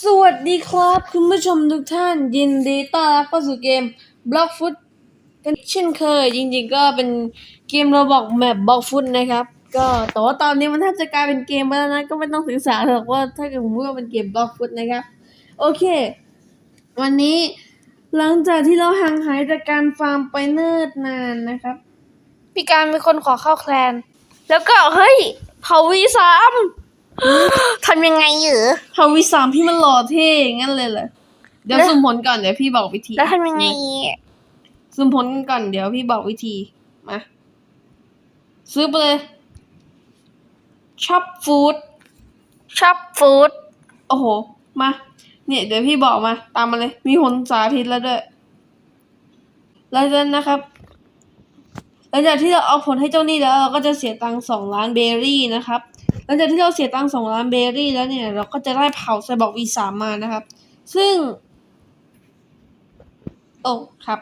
สวัสดีครับคุณผู้ชมทุกท่านยินดีต้อนรับเข้าสู่เกม Block Foot กันเช่นเคย จริงๆก็เป็นเกมเราบอกแมป Block Foot นะครับ ก็แต่ว่าตอนนี้มันแทบจะกลายเป็นเกมไปแล้วนะก็ไม่ต้องศึกษาหรอกว่าถ้าเกิดผมพูดว่าเป็นเกม Block Foot นะครับ โอเค วันนี้หลังจากที่เราห่างหายจากการฟาร์มไปเนิ่นนานนะครับ พี่การมีคนขอเข้าแคลน แล้วก็เฮ้ยเผาวีสาม ทำยังไงเหรอเฮาวิสามพี่มันหล่อเท่งั้นเลยเหรอเดี๋ยวแล้วสุ่มผลก่อนเดี๋ยวพี่บอกวิธีแล้วทำยังไงซื้อผลก่อนเดี๋ยวพี่บอกวิธีมาซื้อไปเลยช็อปฟู้ดชอบฟู้ดโอ้โห มา เนี่ย เดี๋ยวพี่บอกมา ตามมาเลย มีผลสาธิตแล้วด้วยแล้วจากนั้นนะครับหลังจากที่เราเอาผลให้เจ้าหนี้แล้ว เราก็จะเสียตังค์สองล้านเบอร์รี่นะครับ หลังจากที่เราเสียตังค์สองล้านเบอร์รี่แล้วเนี่ย เราก็จะได้เผาไซบอร์กวีสามมานะครับ ซึ่ง โอ้ครับ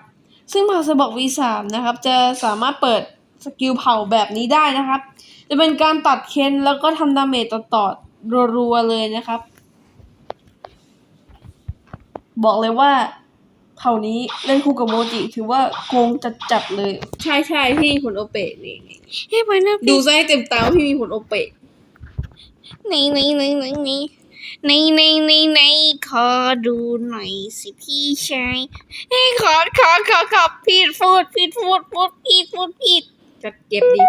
ซึ่งเผาไซบอร์ก V3 นะครับ จะสามารถเปิดสกิลเผาแบบนี้ได้นะครับ จะเป็นการตัดเคนแล้วก็ทำดาเมจต่อๆรัวๆเลยนะครับ บอกเลยว่าเผ่านี้เล่นคู่กับโมจิ ถือว่าโกงจัดๆเลย ใช่ใช่ๆพี่มีผลโอเปะนี่นี่ให้ไปนะดูซะให้เต็มตาว่าพี่มีผลโอเปะ ในในในในในในในในในขอดูหน่อยสิพี่ชายให้ขอขอขอขอพีดฟูดพีดฟูดฟูดพีดฟูดพีดจัดเก็บดิ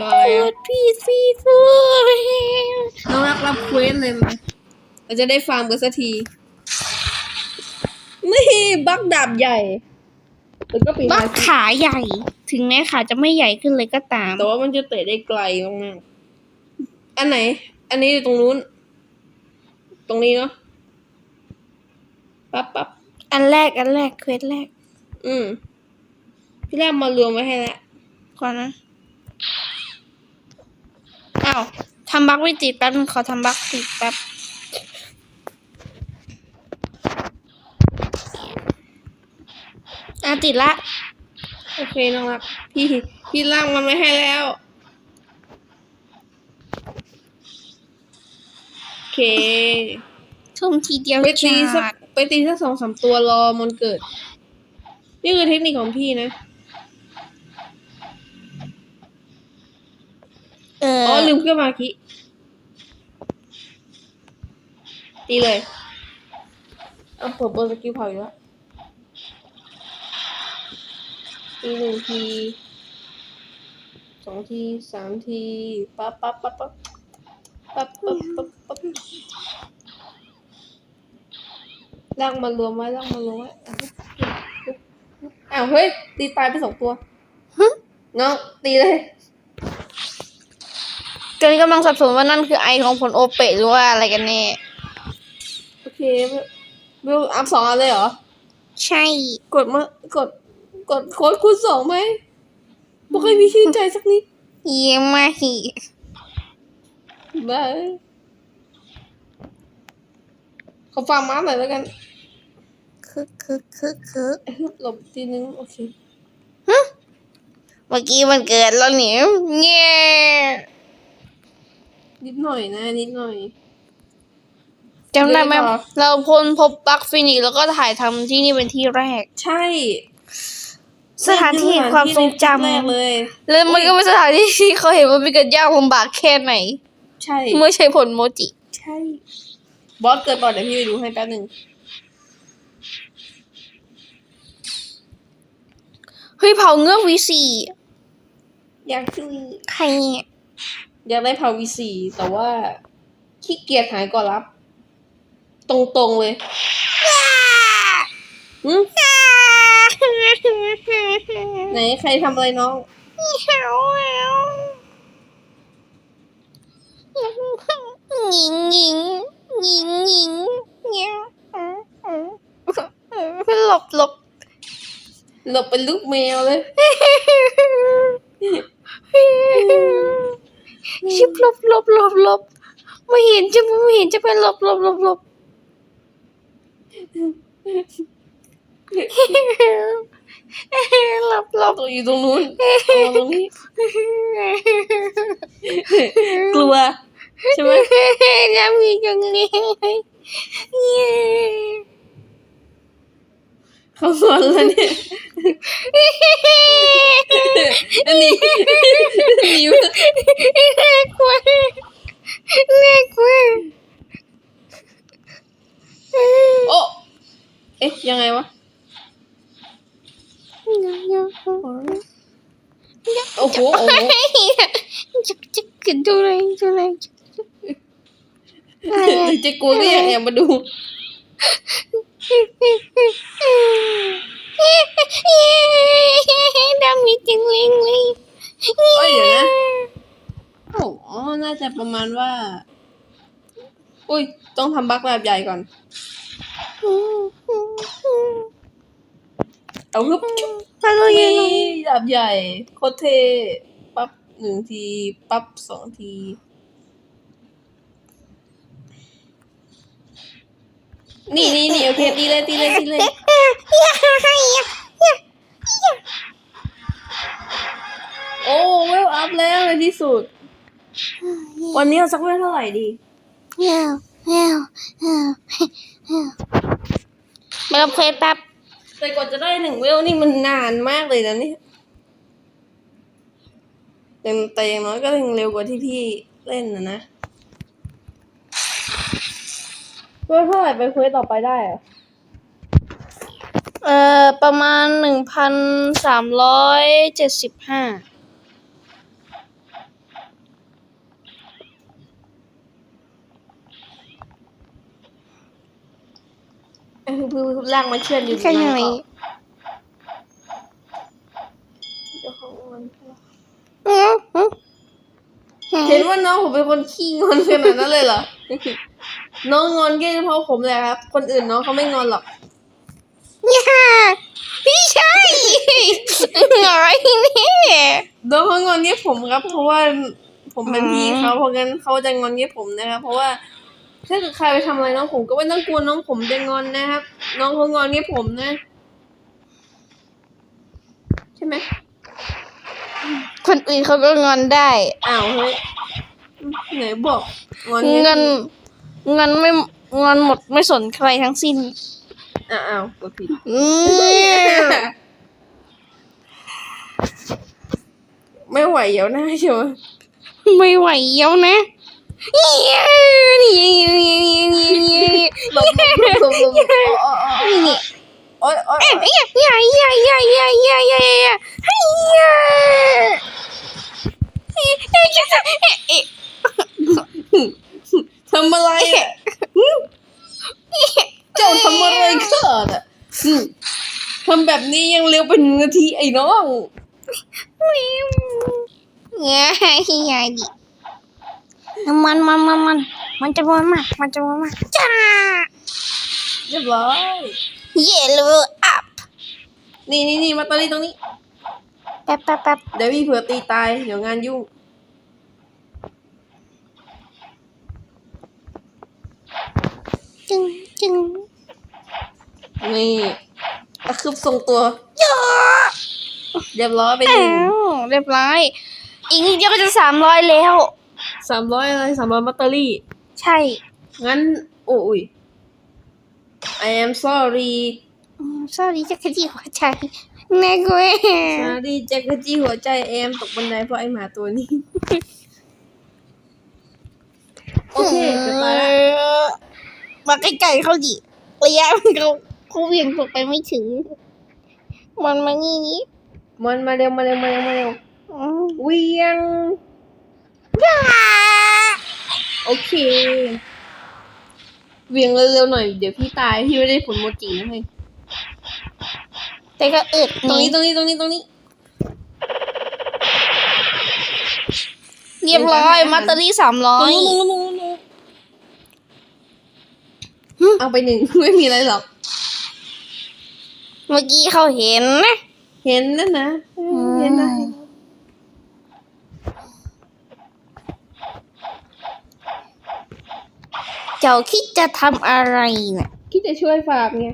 รออะไรฟูอะดพีดพีดฟูดน้องรักรับเควสเลยมาเราจะได้ฟาร์มกันสักทีนี่บักดาบใหญ่แล้วก็ปีบันากขาใหญ่ ถึงแม้ขาจะไม่ใหญ่ขึ้นเลยก็ตาม แต่ว่ามันจะเตะได้ไกลมากๆอันไหน อันนี้อยู่ตรงนู้น ตรงนี้เนาะปั๊บปั๊บอันแรกอันแรกเควสแรก อืมพี่แรกมารวมไว้ให้แล้วก่อนนะอ้าวทำบักไม่ติดแป๊บนึงขอทำบักติดแป๊บอะติดละ โอเคน้องรักพี่พี่ล่างมันไว้ให้แล้ว โอ เคทุ่มทีเดียวไปตีสัจากกไปตีสักสองสามตัวรอมันเกิด นี่คือเทคนิคของพี่นะ เอออ๋อ ลืมเครื่องมาคิ ตีเลยเอาเปิดเบอร์สกิลเผาอยู่แล้วตีหนึ่งทีสองทีสามทีปั๊บปั๊บปั๊บปั๊บ ปั๊บปั๊บปั๊บปั๊บลากมารวมไว้ลากมารวมไว้อะอ้าวเฮ้ย ตีตายไปสองตัวน้องตีเลยตอนนี้กำลังสับสนว่านั่นคือไอของผลโอเปะหรือว่าอะไรกันแน่ โอเคเบลอัพสองอันเลยเหรอ ใช่ กดมากด กดโค้ดคูณสองไหมไม่เคยมีชื่นใจสักนิด เยี่ยมมากฮี บายเขาฟังมาหน่อยแล้วกัน คึกคึกคึกคึกหลบทีนึงโอเคเมื่อกี้มันเกิดแล้วเนี่ยเงี้ยนิดหน่อยนะนิดหน่อยจำได้ไหมเรื่องต่อเราพ้นพบบักฟินิกซ์แล้วก็ถ่ายทำที่นี่เป็นที่แรก ใช่ สถานที่แห่งความทรงจแรกเลยำแล้วมันก็เป็นสถานที่ที่เขาเห็นว่ามีการยากลำบากแค่ไหน ใช่เมื่อใช้ผลโมจิ ใช่ บอสเกิดก่อนเดี๋ยวพี่ไปดูให้แป๊บหนึ่งเฮ้ยเผาเงือกวีสี่อยากช่วยใครเนี่ยอยากได้พาวีสีแต่ว่าขี้เกียจหายก่อนรับ ตรงๆเลยหืมไหนใครทำอะไรน้อง ห ญิงหญิงหญิงหญิงเนี่ยหลบหลบหลบเป็นลูกแมวเลยชิบหลบหลบหลบหลบไม่เห็นจะไม่เห็นจะเป็นหลบหลบหลบหลบหลับหลับตัวอยู่ตรงนู้นตรงนี้ กลัว ใช่ไหมจะมีตรงนี้เย้เขางอนแล้วเนี่ยอันนี้นิ้วน่ากลัวน่ากลัวโอ้เอ๊ะ ยังไงวะโอ้โหโอ้โหจักจักกระดูอะไรดูอะไรอะไรอะ เจะกลัวก็อยากแอบมาดู ดำมีจังเลงเลยเอ้ยเดี๋ยวนะโอ้โหน่าจะประมาณว่า อุ้ย ต้องทำบักแบบใหญ่ก่อนเอาฮึบจุ๊บฮัลโหลนี่ยังแบบใหญ่ โคตรเท่ปั๊บหนึ่งที ปั๊บสองที นี่นี่นี่โอเคตีเลยตีเลยตีเลยโอ้เวลอัพแล้วในที่สุด วันนี้เอาสักเวลเท่าไหร่ดีเฮ้วเฮ้วเฮ้วเฮ้วเบิร์เพลแป๊บแต่กว่าจะได้หนึ่งเวลนี่มันนานมากเลยนะเนี่ยแต่แต่อย่างน้อยก็ยังเร็วกว่าที่พี่เล่นนะนะ เวลเท่าไหร่ไปเควสต่อไปได้อะเอ่อ ประมาณหนึ่งพันสามร้อยเจ็ดสิบห้าเออเพื่อร่างมาเชื่อมอยู่แค่ยังไงเดี๋ยวเขางอนอืมอืมเห็นว่าน้องผมเป็นคนขี้งอนขนาดนั้นเลยเหรอ น้องงอนแค่เฉพาะผมแหละครับ คนอื่นน้องเขาไม่งอนหรอกย่าพี่ชายอะไรเนี่ยน้องเขางอนแค่ผมครับ เพราะว่าผมเป็นพี่เขาเพราะงั้นเขาจะงอนแค่ผมนะครับ เพราะว่าถ้าเกิดใครไปทำอะไรน้องผมก็ไม่ต้องกลัวน้องผมจะงอนนะครับ น้องเขางอนแค่ผมนะ ใช่ไหมคนอื่นเขาก็งอนได้อ้าวเฮ้ยไหนบอกงอนเงิแค่น เงินไม่เงินหมดไม่สนใครทั้งสิ้นอ้าวอ้าวกดผิดอืมไม่ไหวเดี๋ยวหน้าเชียวไม่ไหวแล้วนะเย้นี่หลบหลบหลบหลบหลบอ๋ออ๋ออ๋อนี่โอ๊ยโอ๊ยเอ้ยเย้เย้เย้เย้เย้เย้เย้เย้เย้เอ้ยจะเอ๊ะเอ๊ะ ทำอะไรอะเจ้าทำอะไรข้าน่ะทำแบบนี้ยังเร็วเป็นนาทีไอ้น้องเย้เย้ดิมันมันมันมันมันจะมันมามันจะมันมาจ้าเรียบร้อย เย้เลเวลอัพนี่นี่นี่มาตอนนี้ตรงนี้ แป๊บแป๊บแป๊บเดี๋ยวพี่เผื่อตีตาย เดี๋ยวงานยุ่ง จึงจึงนี่ตะครึบทรงตัวเย้เรียบร้อยไปหอ้านึ่งวเรียบร้อย อีกนิดเดียวก็จะสามร้อยแล้ว สามร้อยอะไรสามร้อยแบตเตอรี่ ใช่ งั้น โอ้ย I am sorry สวัสดีจักรจีหัวใจน่ากลัว sorry แจ็คกะจี้หัวใจแอมตกบันไดเพราะไอหมาตัวนี้ โอเคจะตายละ มาใกล้ๆเขาดิระยะมันเขาเขาเวียงตกไปไม่ถึง มันมานี่นี้มันมาเร็วมาเร็วมาเร็วมาเร็วอืมเวียงโอเคเวียงเร็วๆหน่อย เดี๋ยวพี่ตายพี่ไม่ได้ผลโมจินะเฮ้ยแต่ก็อึดตรงนี้นี่ตรงนี้ตรงนี้ตรงนี้ เรียบร้อย มัตเตอรี่สามร้ตอรงย นู้นตรงนู้นตรงนู้น เอาไปหนึ่ง ไม่มีอะไรหรอก เมื่อกี้เขาเห็นนะ เห็นนั่นนะ เห็นนะเจ้าคิดจะทำอะไรน่ะ คิดจะช่วยฝากไง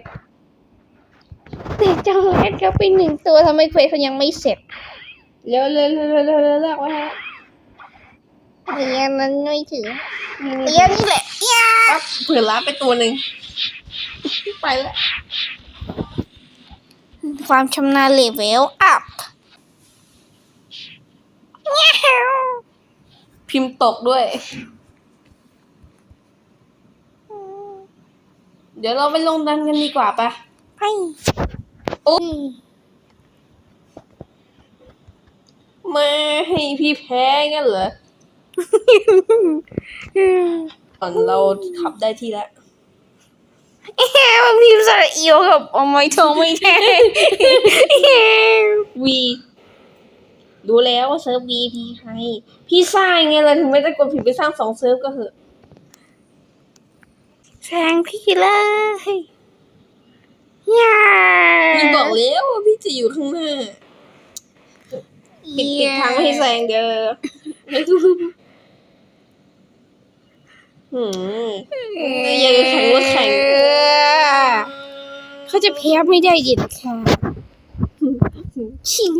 แต่เจ้าแอดเขาไปหนึ่งตัวทำไมเควสเขายังไม่เสร็จ เร็วเร็วเร็วเร็วเร็วเร็วลากไว้ฮะ เรียนนั้นไม่ถึงเรียนนี่แหละยาปั๊บเผื่อล้าไปตัวหนึ่งไปแล้วความชำนาญเลเวลอัพพิมพ์ตกด้วย เดี๋ยวเราไปลงดันกันดีกว่าปะไปโอ้มาให้พี่แพ้งั้นเหรอ ก่อนเราขับได้ที่แล้วเฮ้ยมันพิมพ์สระเอียวกับเอาไม้ทองไม่แท้วีดูแล้วว่าเซิร์ฟวีพี่ให้พี่สร้างไงเลยถึงไม่ได้กดผิดไปสร้างสองเซิร์ฟก็เหอะแซงพี่เลยยาพี่บอกแล้วว่าพี่จะอยู่ข้างหน้าปิดปิดทางไม่ให้แซงเด้อ หืมอย่าแข่งรถแข่งเขาจะแพ้ไม่ได้เด็ดค่ะชิง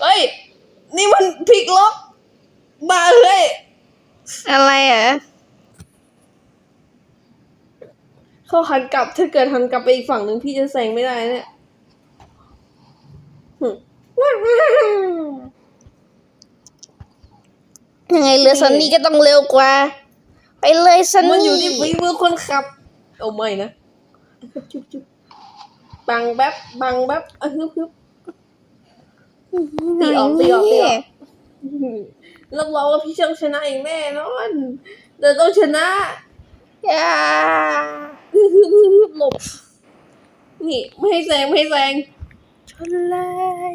เฮ้ย นี่มันพลิกล็อกบ้าเลย อะไรอะเขาหันกลับ ถ้าเกิดหันกลับไปอีกฝั่งหนึ่งพี่จะแซงไม่ได้เนี่ยหึ ยังไงเรือซันนี่ก็ต้องเร็วกว่า ไปเลยซันมันอนี่ยู่ที่ฝีมือคนขับโอ้ไม่นะจุ๊บจุ๊บบังแป๊บบังแป๊บอะฮึบฮึบ ตีออกตีออกตีออก รับรองว่าพี่ต้องชนะอีกแน่นอนเดี๋ยวต้องชนะ อย่าหลบ นี่ ไม่ให้แซงไม่ให้แซง ชนเลย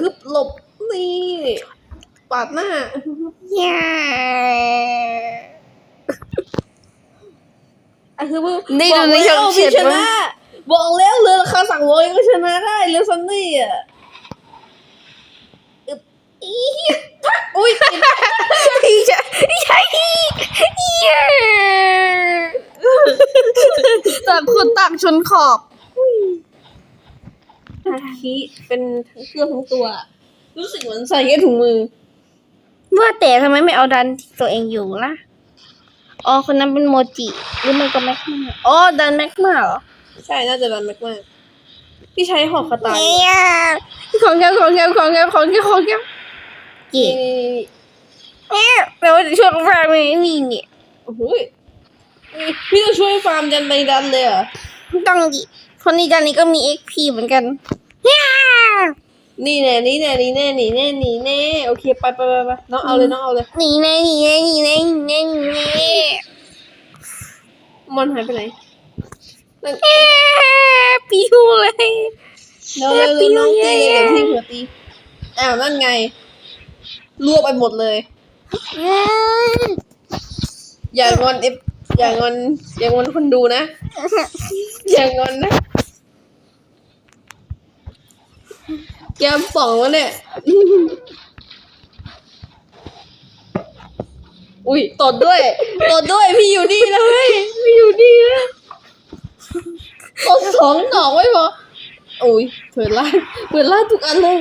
ฮึบหลบนี่ปาดหน้าอย่าอะคือว่านี่บดูอกในช่แล้องวเขีพี่ยนชว่านะบอกแล้วเรือราคาสั่งร้อยก็ชนะได้เรือซันนี่อะอึ๊บอีทักอุ้ยติด ใช่ใช่เย้ต่างคนต่างชนขอบ คีเป็นทั้งเครื่องทั้งตัว รู้สึกเหมือนใส่แค่ถุงมือ เมื่อแต่ทำไมไม่เอาดันที่ตัวเองอยู่ล่ะ อ๋อ คนนั้นเป็นโมจิ หรือมันก็แม็กมาอ๋อ ดันแม็กมาเหรอ ใช่ น่าจะรันแม็กมากพี่ใช้หอกคาตาเนี่ยของแกของแกของแกของแกของแกเย่นี่เนี่ยแปลว่าจะช่วยกันแปลไม่นี่เนี่ยโอ้โหยนี่พี่จะช่วยฟาร์มยันไปดันเลยเหรอต้องดิ คนนี้ดันนี้ก็มี XP เหมือนกันเนี่ยนี่แน่นี่แน่นี่แน่นี่แน่นี่แน่โอเคไปไปไปไปน้องเอาเลยน้องเอาเลย หนีแน่หนีแน่หนีแน่หนีแน่หนีแน่มอนหายไปไหนนั่นเอ๊ะปิวเลย เร็วเร็วเร็วน้องตีเลยเดี๋ยวพี่เผื่อตีอ้าวนั่นไงรวบไปหมดเลย อย่างอนเอฟอย่างอนอย่างอนคนดูนะ อย่างอนนะ แกมป่องวะเนี่ย อุ้ยตดด้วย ตดด้วย พี่อยู่นี่นะเฮ้ยพี่อยู่นี่นะตดสองดอกไว้พออุ้ยเผื่อลาเผื่อลาทุกอันเลย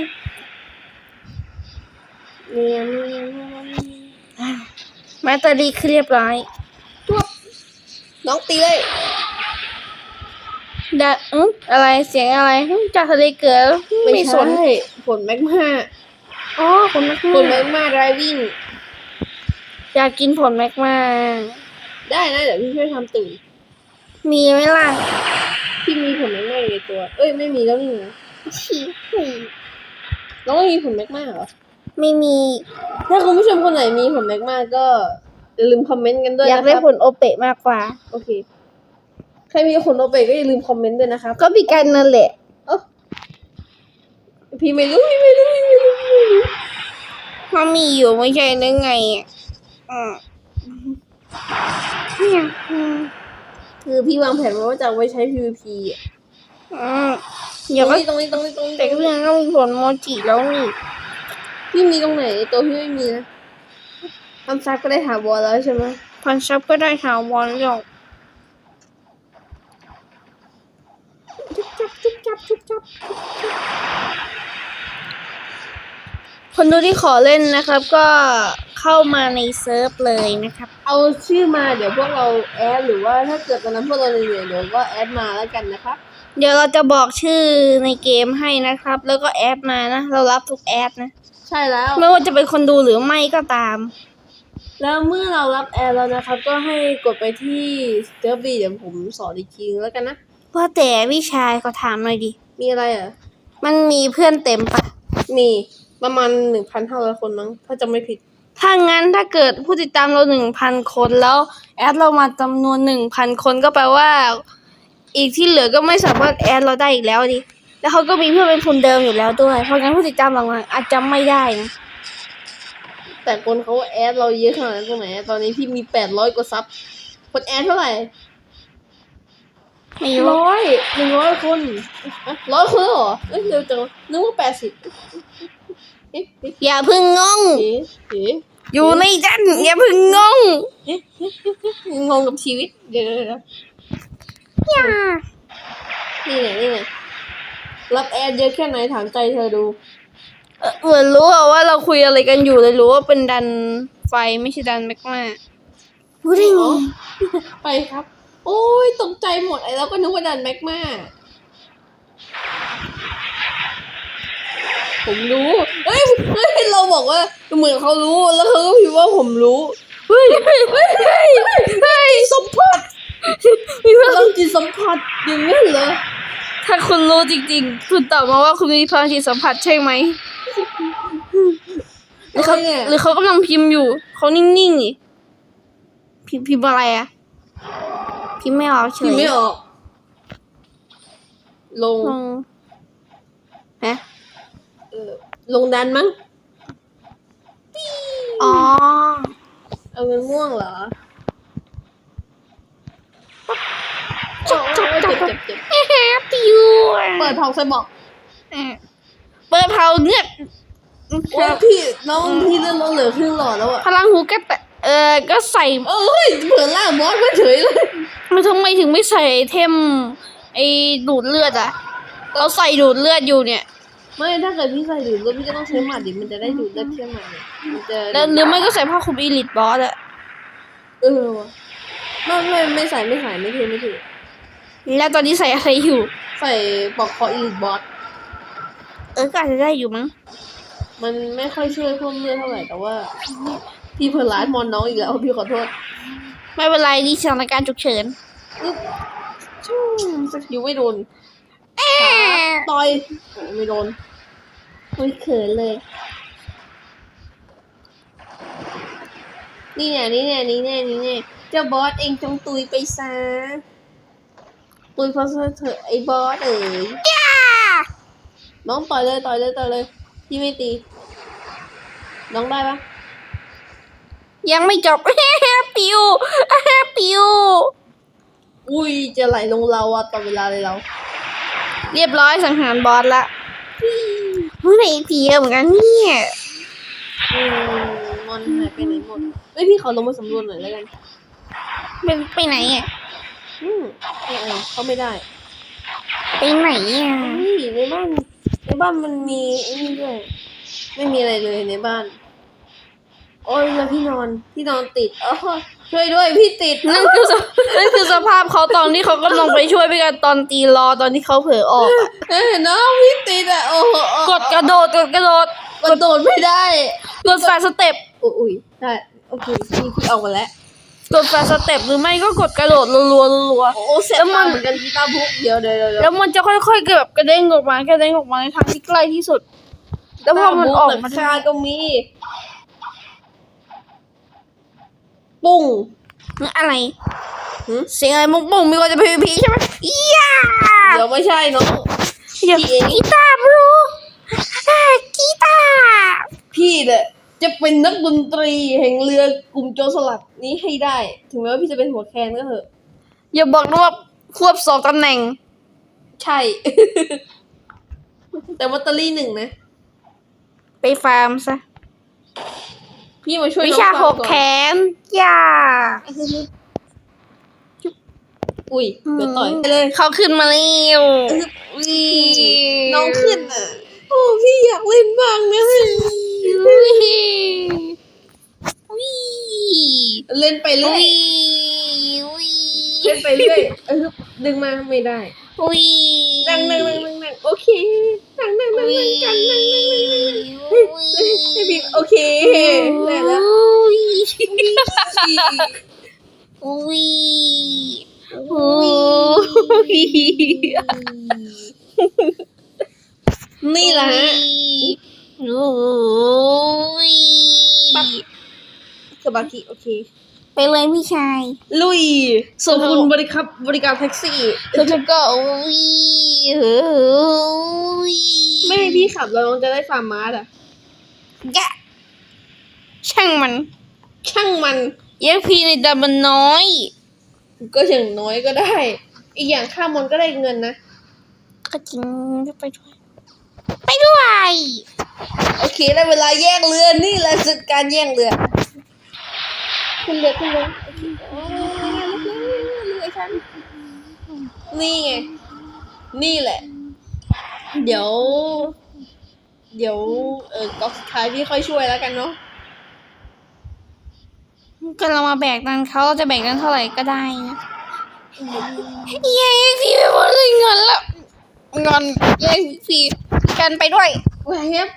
เนี่ยเนี่ยเนี่ยเนี่ยมาตอดีคือเรียบร้อยน้องตีเลย ดะอืมอะไรเสียงอะไรอืมจากทะเลเกลือไม่สนผลแมกมาอ๋อผลแมกผลแมมากมาไดรวิ่ง อยากกินผลแมกมาได้นะเดี๋ยวพี่ช่วยทำตื่นมีไหมล่ะพี่มีผลแมกมาอยู่ในตัว เอ้ยไม่มีแล้วนี่นะฉีกน้องไม่มีผลแมกมาเหรอ ไม่มี ถ้าคุณผู้ชมคนไหนมีผลแมกมาก็อย่าลืมคอมเมนต์กันด้วยอยากนะได้ครับผลโอเปะมากกว่า โอเค ใครมีผลโอเปก็อย่าลืมคอมเมนต์ด้วยนะครับก็พี่กันนั่นแหละเอ้าพี่ไม่รู้พี่ไม่รู้พี่ไม่รู้พี่ไม่รู้มันมีอยู่ไม่ใช่นึกไงอะอืมเนี่ยอืมคือพี่วางแผนไว้ว่าจะเอาไว้ใช้ PVP อะอืมตเดี๋ยวรงก็นี้ตรงนี้ตรงนี้ตรงนี้แต่ก็ยังต้องมีผลโมจิแล้วนี่พี่มีตรงไหนตัวพี่ไม่มีนะทำซักก็ได้หาบอลแล้วใช่ไหม พันชับก็ได้ถาวรหรอก ชุบชับคนดูที่ขอเล่นนะครับ ก็เข้ามาในเซิร์ฟเลยนะครับ เอาชื่อมาเดี๋ยวพวกเราแอดหรือว่าถ้าเกิดตอนนั้นพวกเราเหนื่อยๆเดี๋ยวก็แอดมาแล้วกันนะครับ เดี๋ยวเราจะบอกชื่อในเกมให้นะครับ แล้วก็แอดมานะเรารับทุกแอดนะ ใช่แล้ว ไม่ว่าจะเป็นคนดูหรือไม่ก็ตาม แล้วเมื่อเรารับแอดแล้วนะครับ ก็ให้กดไปที่เซิร์ฟบีเดี๋ยวผมสอนอีกทีนึงแล้วกันนะ ว่าแต่พี่ชายเขาถามหน่อยดิ มีอะไรอะมันมีเพื่อนเต็มปะมีประมาณหนึ่งพันห้าร้อยคนมั้ง ถ้าจำไม่ผิด ถ้างั้นถ้าเกิดผู้ติดตามเราหนึ่งพันคนแล้วแอดเรามาจำนวนหนึ่งพันคนก็แปลว่า อีกที่เหลือก็ไม่สามารถแอดเราได้อีกแล้วดิ แล้วเขาก็มีเพื่อนเป็นคนเดิมอยู่แล้วด้วย เพราะงั้นผู้ติดตามหลังๆอาจจะไม่ได้นะ แต่คนเขาแอดเราเยอะขนาดนั้นตรงไหน ตอนนี้พี่มีแปดร้อยกว่าซับ คนแอดเท่าไหร่ ไม่รู้ร้อยหนึ่งร้อยคนอะร้อยคนเหรอเอ้ยเร็วจังนึกว่าแปดสิบเอ๊ะเอ๊ะอย่าเพึ่งงงเอ๊ะเอ๊ะอยู่ในจันอย่าเพึ่งงงเอ๊ะเอ๊ะเอ๊ะงงกับชีวิตเดี๋ยวเดี๋ยวเดี๋ยวอย่านี่ไงนี่ไงรับแอดเยอะแค่ไหนถามใจเธอดูเอ่อเหมือนรู้อะว่าเราคุยอะไรกันอยู่เลยรู้ว่าเป็นดันไฟไม่ใช่ดันแมกมารู้ได้ไงอ๋อไปครับ โอ้ยตกใจหมดไอ้เราก็นึกว่าดันแม็กมาผมรู้เฮ้ยเฮ้ยเราบอกว่าเหมือนเขารู้แล้วเขาก็พิมพ์ว่าผมรู้เฮ้ยเฮ้ยเฮ้ยเฮ้ยเฮ้ยสัมผัสมีพลัต้องงจิตสัมผัสอย่างนั้นเหรอถ้าคุณรู้จริงๆ คุณตอบมาว่าคุณมีพลังจิตสัมผัสใช่ไหมหรือเขาเนี่ยหรือเขากำลังพิมพ์อยู่ เขานิ่งๆนี่พิมพ์พิมพ์อะไรอะ พิมพ์ไม่ออกเฉพิมยพ์ไม่ออก ลง ลงฮะเออ ลงดันมั้ง อ๋อ เอาเงินม่วงเหรอจบจบจเจ็บบจบเจ็บเจ็บแฮปปี้ยูเปิดทองใส่บอกเปิดเผาเงือกโอ้ยพี่น้องพี่เลื่อนลงเหลือครึ่งหลอดแล้วอะพลังหูก็แต่เออก็ใส่ เอ้ยเผื่อล่างบอสมาเฉยเลย ไม่ทำไมถึงไม่ใส่ไอเทมไอดูดเลือดอะเราใส่ดูดเลือดอยู่เนี่ย ไม่ถ้าเกิดพี่ใส่ดูดเลือดพี่ก็ต้องใช้หมัดดิมันจะได้ดูดเลือดเทียมหมัดเนี่ยมันจะแล้วหรือไม่ก็ใส่ผ้าคลุมอีลิทบอสอะเออวะไม่ไม่ไม่ใส่ไม่ใส่ไม่เทไม่เทแล้วตอนนี้ใส่อะไรอยู่ ใส่ปอกคออีลิทบอสเออก็อาจจะได้อยู่มั้งมันไม่ค่อยช่วยเพิ่มเลือดเท่าไหร่แต่ว่าพี่เพลร้านมอนน้องอีกแล้วพี่ขอโทษ ไม่เป็นไรนี่สถานการณ์ฉุกเฉินอึ๊บชู้สกิลไม่โดนขาต่อยโอ้ไม่โดนไม่เขินเลย นี่เนี่ยนี่เนี่ยนี่เนี่ยนี่เนี่ยเจ้าบอสเองจงตุยไปซะตุยเพราะเถอะไอ้บอสเอ๋ยน้องต่อยเลยต่อยเลยต่อยเลยพี่ไม่ตี น้องได้ปะ ยังไม่จบ ปิวปิว อุ้ยจะไหลลงเราอะต่อเวลาเลยเรา เรียบร้อยสังหารบอสละเมื่อไหร่ผีเยอะเหมือนกันเนี่ยอืมมอนหายไปไหนหมดเอ้ยพี่ขอลงมาสำรวจหน่อยแล้วกันเป็นไปไหนอะอืมไม่เอาเขาไม่ได้ไปไหนอะเฮ้ยในบ้านในบ้านมันมีไอ้นี่ด้วย ไม่มีอะไรเลยในบ้าน โอ้ยแล้วพี่นอนพี่นอนติดอ๋อช่วยด้วยพี่ติดนั่นคือสนั่นคือสภาพเขาตอนที่เขากำลังไปช่วยไปกันตอนตีรอตอนที่เขาเผลอออกอะเอ้ยน้องพี่ติดอะโอ้โหกดกระโดดกดกระโดดกระโดดไม่ได้กดแฟร์สเต็ปอุ๊ยอุ้ยได้โอเคพี่พี่ออกมาแล้วกดแฟร์สเต็ปหรือไม่ก็กดกระโดดรัวๆรัวโอ้เสร็จมาเหมือนกันกีตาร์บุ๊กเดี๋ยวเดี๋ยวเดี๋ยวๆแล้วมันจะค่อยๆแบบกระเด้งออกมากระเด้งออกมาในทางที่ใกล้ที่สุด แล้วพอมันออกมาคาก็มี ปุ้งอะไรหืมเสียงอะไรมุกมุงมีคนจะ PVP ใช่ไหมย่าเดี๋ยวไม่ใช่น้องเดี๋ยวพี่เองกีตาร์บลูอ่ากีตาร์พี่เนี่ยจะเป็นนักดนตรีแห่งเรือกลุ่มโจรสลัดนี้ให้ได้ ถึงแม้ว่าพี่จะเป็นหัวแคนก็เถอะ อย่าบอกนะว่าควบสองตำแหน่ง ใช่ แต่วัตเตอรี่หนึ่งนะ ไปฟาร์มซะ พี่มาช่วยวิน้องชาฟหร์มกอนแขนอย่าอุ้ยเดี๋ยวต่อยไปเลยเขาขึ้นมาแล้ววิน้องขึ้นอะโอ้พี่อยากเล่นบ้างนะวิวิเล่นไปเรื่อยวิเล่นไปเรื่อยเออดึงมาไม่ได้ วินั่งนั่งนั่งนั่งนั่งโอเคนั่งนั่งนั่งนั่งกันนั่งนั่งนั่งนั่งให้พี่โอเคได้แล้ววิโอ้ยนี่แหละฮะโอ้ยปั๊บสบากิโอเค ไปเลยพี่ชาย ลุยส่งคุณบริครับบริการแท็กซี่แล้วจะก็โอ้ยโอ้ยไม่ให้พี่ขับเราจะได้ฟาร์มมาร์อะยะช่างมัน ช่างมันเยักพีในดับมันน้อย ก็อย่างน้อยก็ได้ อีกอย่างค่ามนก็ได้เงินนะ ก็จริงจะไปด้วย ไปด้วย โอเคได้เวลาแยกเรือนี่แหละสุดการแย่งเรือ ขึ้นเรือขึ้นเรือโอเคโอ้ยเรือฉัน นี่ไง นี่แหละ เดี๋ยว เดี๋ยว เออก๊อกสุดท้ายพี่ค่อยช่วยแล้วกันเนาะก็เรามาแบกนั้นเขาจะแบกนั้นเท่าไหร่ก็ได้นะเย้พี่ไปหมดเลยเงินแล้วเงินเย้พี่กันไปด้วยเวฟ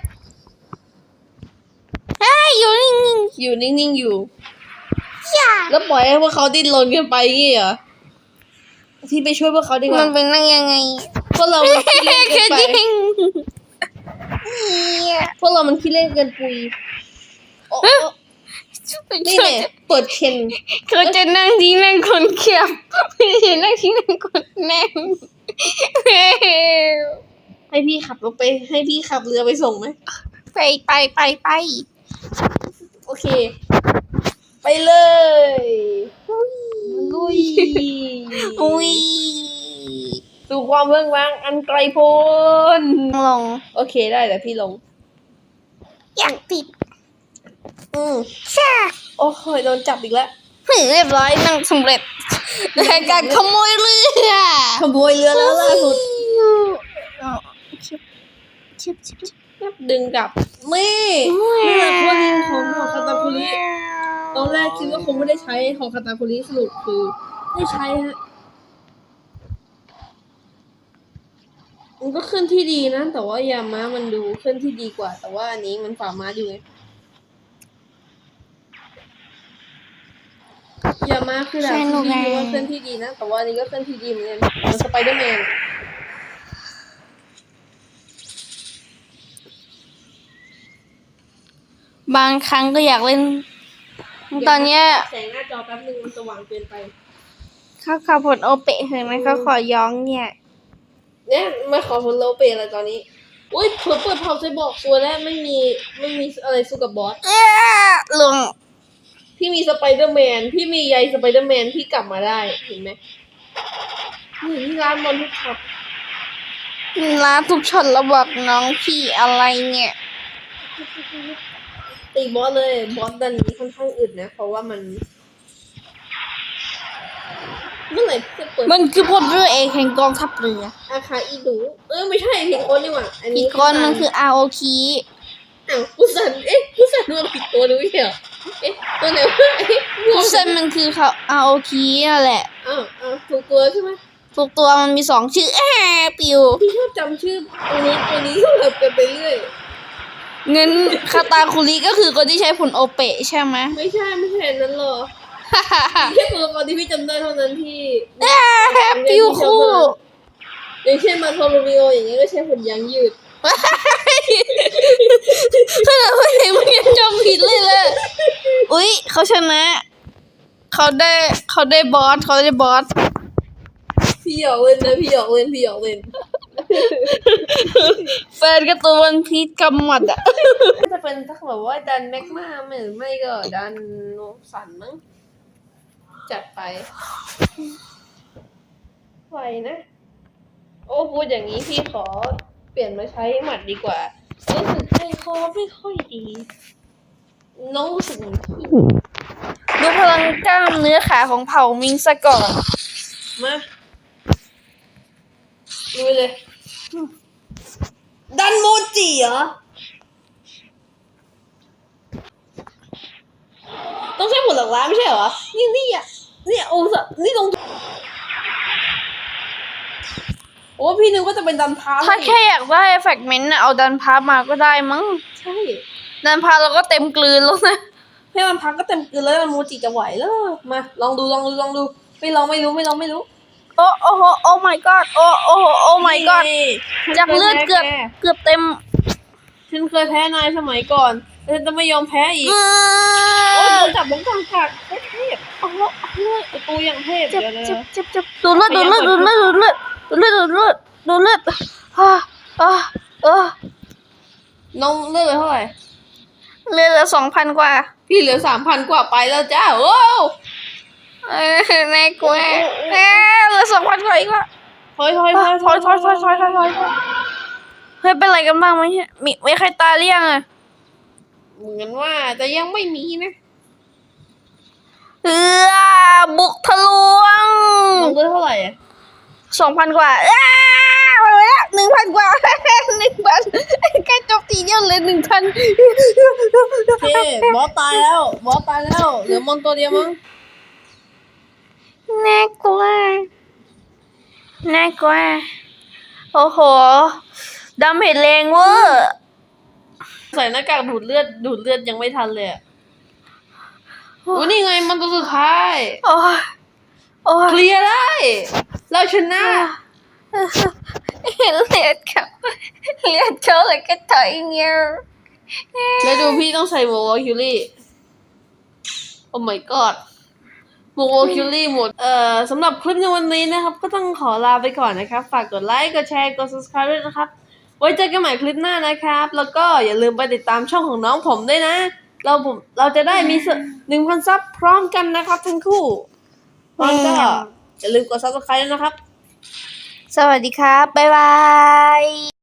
เฮ้ยอยู่นิ่งอยู่นิ่งๆอยู่ๆ อย่าแล้วปล่อยให้พวกเขาดิ้นรนกันไปงี้เหรอที่ไปช่วยพวกเขาดีกมัว่านเป็นนั่งยังไงพวกเรามันขี้เล่นเกิคือนไปจริงเนี่ยพวกเรามันขี้เล่นเกินปุยโอ้โอ้นี่แหละเปิดเคนเขาจะนั่งที่นั่งคนเขียบไม่ใช่นั่งที่นั่งคนนั่งให้พี่ขับรถไป ให้พี่ขับเรือไปส่งไหมไปไปไปไปโอเค ไปเลยลุยอุ้ยสู่ความเบื้องว้างอันไกลโพ้นลง โอเคได้แต่พี่ลง อยากติด อืมช่าโอ้ยโดนจับอีกแล้วถึงเรียบร้อยนั่งสำเร็จในการขโมยเรือขโมยเรือแล้วล่าสุดเอาชิบชิบชิบชิบดึงกลับนี่นี่แหละข้อดีของของคาตาคุริ ตอนแรกคิดว่าคงไม่ได้ใช้ของคาตาคุริสรุปคือได้ใช้ฮะมันก็ขึ้นที่ดีนะ แต่ว่ายาม้ามันดูขึ้นที่ดีกว่า แต่ว่าอันนี้มันฝ่าม้าอยู่ไงยาม้าคือแบบที่ดีว่าขึ้นที่ดีนะ แต่ว่าอันนี้ก็ขึ้นที่ดีเหมือนกันเหมือนสไปเดอร์แมนบางครั้งก็อยากเล่น ตอนเนี้ยแสงหน้าจอแป๊บนึงมันสว่างเกินไปเขาขับผลโอเปะเห็นไหมเขาขอย้องเนี่ย เนี่ยมาขอผลโลเปอะไรตอนนี้อุ้ยเผื่อเปิดเผาไซบอร์กตัวแรกไม่มีไม่มีอะไรสู้กับบอสเอ้อลงพี่มีสไปเดอร์แมนพี่มีใยสไปเดอร์แมนพี่กลับมาได้เห็นไหมนี่ที่ร้านบอลทุกช็อปร้านทุกช็อตระบอกน้องพี่อะไรเนี่ย ตีบอสเลยบอสดันนี้ค่อนข้างอึดนะ เพราะว่ามัน เมื่อไหร่จะเปิดมันคือพลเรือเอกแห่งกองทัพเรืออาคาอีดู เออไม่ใช่ผิดคนนี่หว่าอันอีนี้กคนมันคืออาโอคีอ้าวกุสันเอ๊ะกุสันมันผิดตัวหรือไม่ใช่เหรอเอ๊ะตัวไหนวะเอ๊ะผู้เซนมันคือเขาอาโอคีนั่นแหละอ้าวอ้าวถูกตัวใช่ไหม ทุกตัวมันมีสองชื่อแอบปิว พี่ชอบจำชื่อตัวนี้ตัวนี้สลับกันไปเรื่อย เงินคาตาคุริก็คือคนที่ใช้ผลโอเปะใช่ไหมไม่ใช่ไม่ใช่อันนั้นหรอแค่ตัวละครที่พี่จำได้เท่านั้นที่แอบปิวคู่ อย่างเช่นมาโทโรมิโออย่างเงี้ยก็ใช้ผลยางยืดขนาดไม่เห็นมันยังจำผิดเลยเลยอุ๊ยเขาชนะ เขาได้เขาได้บอสเขาได้บอสพี่หยอกเล่นนะพี่หยอกเล่นพี่หยอกเล่น แฟนการ์ตูนวันพีชกำหมัดอะก็จะเป็นถ้าแบบว่าดันแม็กมาหรือไม่ก็ดันโนสันมั้งจัดไปไหวนะ โอ้พูดอย่างนี้พี่ขอเปลี่ยนมาใช้หมัดดีกว่ารู้สึกใจคอไม่ค่อยดี น้องรู้สึกเหมือนขี้ดูพลังกล้ามเนื้อขาของเผ่ามิงซะก่อน มาดูเลย ดันโมจิเหรอ ต้องใช้ผลหลักล้านไม่ใช่เหรอ นี่นี่อะเนี่ยโอ้สนี่ตรง โอ้พี่นึกว่าจะเป็นดันพาร์ถ้าแค่อยากได้แฟกเมนต์เอาดันพามาก็ได้มั้ง ใช่ ดันพาเราก็เต็มกลืนแล้วนะ ให้มันพักก็เต็มเกินแล้วมันโมจิจะไหวแล้ว มา ลองดูลองดูลองดู ไม่ลองไม่รู้ไม่ลองไม่รู้ โอ้โอ้โหโอ้ my god โอ้โอ้โหโอ้ my god นี่จากเลือดเกือบฉันคยแพ้แเกือบเต็มฉันเคยแพ้นายสมัยก่อนแต่ฉันจะไม่ยอมแพ้อีกโอ้ยโดนจับลงกลางกัดโคตรเทพโอ้โหประตูอย่างเทพเจ็บเดี๋ยวเลเจ็บยเจ็บเจ็บดูดเลือดดูดเลือดดูดเลือดดูดเลือดดูดเลือดดูดเลือดดูดเลือดอ่าอ่าเออน้องเลือกเลยเท่าไหร่ เลือดละสองพันกว่า พี่เหลือสามพันกว่าไปแล้วจ้าโอ้ เออแม่กลัวแม่เหลือสองพันกว่าอีกแล้วถอยถอยถอยถอยถอยถอยถอยถอยถอยเฮ้ยเป็นไรกันบ้างไหมเนี่ยมีมีใครตายหรือยังอะเหมือนว่าแต่ยังไม่มีนะเออบุกทะลวงน้องเลือกเท่าไหร่อะสองพันกว่าอ้าไปแล้วหนึ่งพันกว่าหนึ่งพันแค่จบทีเดียวเลยหนึ่งพันโอเคบอสตายแล้วบอสตายแล้วเหลือมอนตัวเดียวมั้ง น่ากลัว น่ากลัวโอ้โหดำเห็ดแรงเวอร์ใส่หน้ากากดูดเลือดดูดเลือดยังไม่ทันเลยอะโอ้นี่ไงมันตัวสุดท้ายโอ้ยโอ้ยเคลียร์ได้ เราชนะเห็นเลือดเขาเลือดเขาเลยก็ถอยเงี้ยแล้วดูพี่ต้องใส่โมโลคิวลี่ โอ้ my god โมโลคิวลี่หมด เอ่อสำหรับคลิปในวันนี้นะครับ ก็ต้องขอลาไปก่อนนะครับ ฝากกดไลค์ กดแชร์ กด subscribe ด้วยนะครับ ไว้เจอกันใหม่คลิปหน้านะครับ แล้วก็อย่าลืมไปติดตามช่องของน้องผมด้วยนะ เราผมเราจะได้มีหนึ่งพันซับพร้อมกันนะครับทั้งคู่แล้วก็อย่าลืมกด subscribe ด้วยนะครับ สวัสดีครับ บ๊ายบาย